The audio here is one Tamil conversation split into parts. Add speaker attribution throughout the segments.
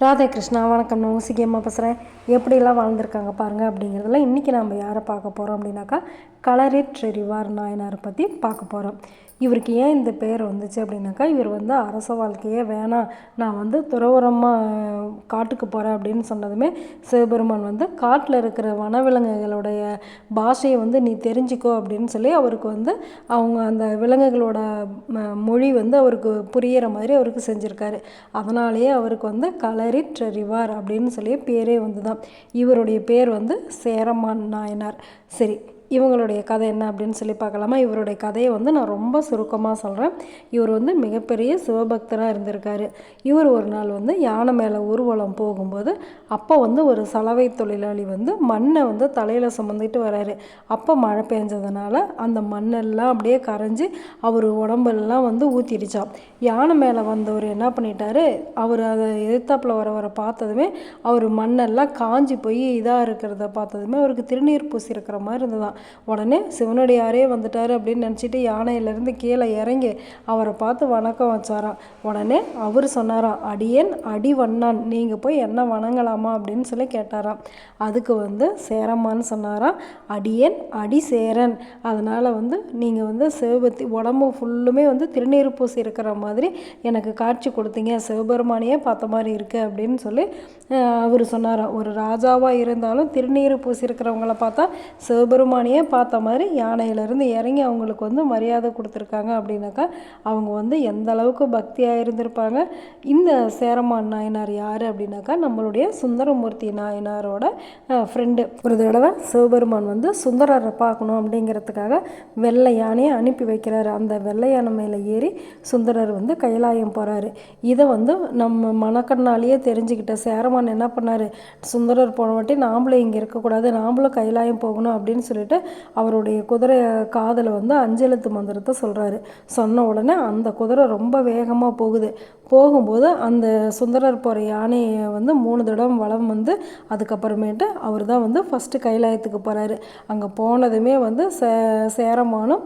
Speaker 1: ராதே கிருஷ்ணா வணக்கம். நான் ஊசிக்கியம்மா பேசுகிறேன் எப்படிலாம் வாழ்ந்திருக்காங்க பாருங்கள் அப்படிங்கிறதுல இன்றைக்கி நம்ம யாரை பார்க்க போகிறோம் அப்படின்னாக்கா களரிட் ரிவார் நாயனாரை பற்றி பார்க்க போகிறோம் இவருக்கு ஏன் இந்த பேர் வந்துச்சு அப்படின்னாக்கா இவர் வந்து அரச வாழ்க்கையே வேணாம் நான் வந்து துறவரமாக காட்டுக்கு போகிறேன் அப்படின்னு சொன்னதுமே சிவபெருமான் வந்து காட்டில் இருக்கிற வனவிலங்குகளுடைய பாஷையை வந்து நீ தெரிஞ்சுக்கோ அப்படின்னு சொல்லி அவருக்கு வந்து அவங்க அந்த விலங்குகளோட மொழி வந்து அவருக்கு புரியிற மாதிரி அவருக்கு செஞ்சுருக்காரு. அதனாலேயே அவருக்கு வந்து கலரி ட்ரெரிவார் அப்படின்னு சொல்லி பேரே வந்து தான் இவருடைய பேர் வந்து சேரமான் நாயனார். சரி இவங்களுடைய கதை என்ன அப்படின்னு சொல்லி பார்க்கலாமா? இவருடைய கதையை வந்து நான் ரொம்ப சுருக்கமாக சொல்கிறேன் இவர் வந்து மிகப்பெரிய சிவபக்தராக இருந்திருக்காரு. இவர் ஒரு நாள் வந்து யானை மேலே ஊர்வலம் போகும்போது அப்போ வந்து ஒரு சலவை தொழிலாளி வந்து மண்ணை வந்து தலையில் சுமந்துட்டு வராரு. அப்போ மழை பெஞ்சதுனால அந்த மண்ணெல்லாம் அப்படியே கரைஞ்சி அவர் உடம்பெல்லாம் வந்து ஊற்றிடுச்சான் யானை மேலே வந்தவர் என்ன பண்ணிட்டாரு? அவர் அதை எதிர்த்தாப்பில் வரவரை வர பார்த்ததுமே அவர் மண்ணெல்லாம் காஞ்சி போய் இதாக இருக்கிறத பார்த்ததுமே அவருக்கு திருநீர் பூசி இருக்கிற மாதிரி இருந்ததான் உடனே சிவனடியாரே வந்துட்டார் அப்படின்னு நினச்சிட்டு யானையிலேருந்து கீழே இறங்கி அவரை பார்த்து வணக்கம் வச்சாராம். உடனே அவர் சொன்னாராம் அடியேன் அடி வண்ணான் நீங்கள் போய் என்ன வணங்கலாமா? அப்படின்னு சொல்லி கேட்டாராம். அதுக்கு வந்து சேரம்மான்னு சொன்னாராம் அடியேன் அடி சேரன். அதனால் வந்து நீங்கள் வந்து சிவபத்தி உடம்பு ஃபுல்லுமே வந்து திருநீர் பூசி இருக்கிற மாதிரி எனக்கு காட்சி கொடுத்தீங்க. சிவபெருமானையே பார்த்த மாதிரி இருக்குது அப்படின்னு சொல்லி அவர் சொன்னாராம். ஒரு ராஜாவாக இருந்தாலும் திருநீர் பூசி இருக்கிறவங்கள பார்த்தா சிவபெருமான் யானையே பார்த்த மாதிரி யானையிலேருந்து இறங்கி அவங்களுக்கு வந்து மரியாதை கொடுத்துருக்காங்க அப்படின்னாக்கா அவங்க வந்து எந்த அளவுக்கு பக்தியாக இருந்திருப்பாங்க. இந்த சேரமான் நாயனார் யார் அப்படின்னாக்கா நம்மளுடைய சுந்தரமூர்த்தி நாயனாரோட ஃப்ரெண்டு ஒரு தடவை சிவபெருமான் வந்து சுந்தரரை பார்க்கணும் அப்படிங்கிறதுக்காக வெள்ளை யானையை அனுப்பி வைக்கிறாரு. அந்த வெள்ளை யானை மேலே ஏறி சுந்தரர் வந்து கைலாயம் போகிறாரு இதை வந்து நம்ம மனக்கண்ணாலேயே தெரிஞ்சுக்கிட்ட சேரமான் என்ன பண்ணார்? சுந்தரர் போன வாட்டி நாமளும் இங்கே இருக்கக்கூடாது. நாம்ளும் கைலாயம் போகணும் அப்படின்னு சொல்லிட்டு அவருடைய குதிரை காதில் வந்து அஞ்செழுத்து மந்திரத்தை சொல்கிறாரு சொன்ன உடனே அந்த குதிரை ரொம்ப வேகமாக போகுது. போகும்போது அந்த சுந்தரர் போகிற யானையை வந்து மூணு தடவை வளம் வந்து அதுக்கப்புறமேட்டு அவர் தான் வந்து ஃபஸ்ட்டு கைலாயத்துக்கு போகிறாரு அங்கே போனதுமே வந்து சே சேரமானும்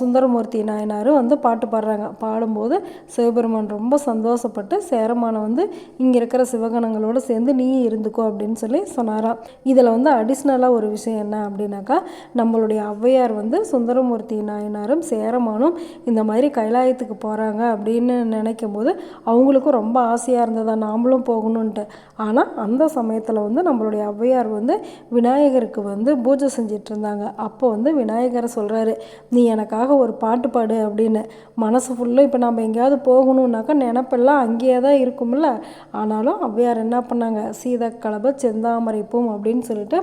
Speaker 1: சுந்தரமூர்த்தி நாயனாரும் வந்து பாட்டு பாடுறாங்க. பாடும்போது சிவபெருமான் ரொம்ப சந்தோஷப்பட்டு சேரமானை வந்து இங்கே இருக்கிற சிவகணங்களோடு சேர்ந்து நீ இருந்துக்கோ அப்படின்னு சொல்லி சொன்னாராம். இதில் வந்து அடிஷ்னலாக ஒரு விஷயம் என்ன அப்படின்னாக்கா நம்மளுடைய ஔவையார் வந்து சுந்தரமூர்த்தி நாயனாரும் சேரமானும் இந்த மாதிரி கைலாயத்துக்கு போகிறாங்க அப்படின்னு நினைக்கும் போது அவங்களுக்கும் ரொம்ப ஆசையாக இருந்ததா நாமளும் போகணுன்ட்டு ஆனால் அந்த சமயத்தில் வந்து நம்மளுடைய ஔவையார் வந்து விநாயகருக்கு வந்து பூஜை செஞ்சிட்டு இருந்தாங்க. அப்போ வந்து விநாயகரை சொல்கிறாரு நீ எனக்காக ஒரு பாட்டு பாடு அப்படின்னு. மனசு ஃபுல்லாக இப்போ நம்ம எங்கேயாவது போகணுன்னாக்கா நினப்பெல்லாம் அங்கேயே தான் இருக்கும்ல. ஆனாலும் ஔவையார் என்ன பண்ணாங்க சீதக்கலப செந்தாமரை பூம் அப்படின்னு சொல்லிட்டு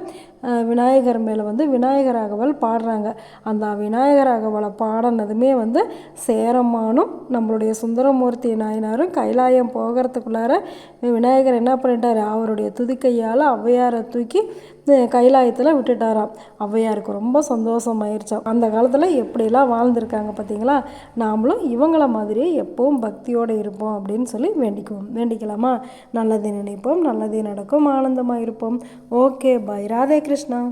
Speaker 1: விநாயகர் மேலே வந்து விநாயகர் விநாயகராகவல் பாடுறாங்க. அந்த விநாயகராகவலை பாடினதுமே வந்து சேரமானும் நம்மளுடைய சுந்தரமூர்த்தி நாயனாரும் கைலாயம் போகிறதுக்குள்ளார விநாயகர் என்ன பண்ணிட்டார்? அவருடைய துதிக்கையால் ஔவையாரை தூக்கி கைலாயத்தில் விட்டுட்டாராம். ஔவையாருக்கு ரொம்ப சந்தோஷம் அந்த காலத்தில் எப்படிலாம் வாழ்ந்திருக்காங்க பார்த்தீங்களா நாமளும் இவங்கள மாதிரியே எப்பவும் பக்தியோடு இருப்போம் அப்படின்னு சொல்லி வேண்டிக்குவோம். வேண்டிக்கலாமா? நல்லது நினைப்போம் நல்லதே நடக்கும் ஆனந்தமாக இருப்போம் ஓகே பாய் ராதே கிருஷ்ணா.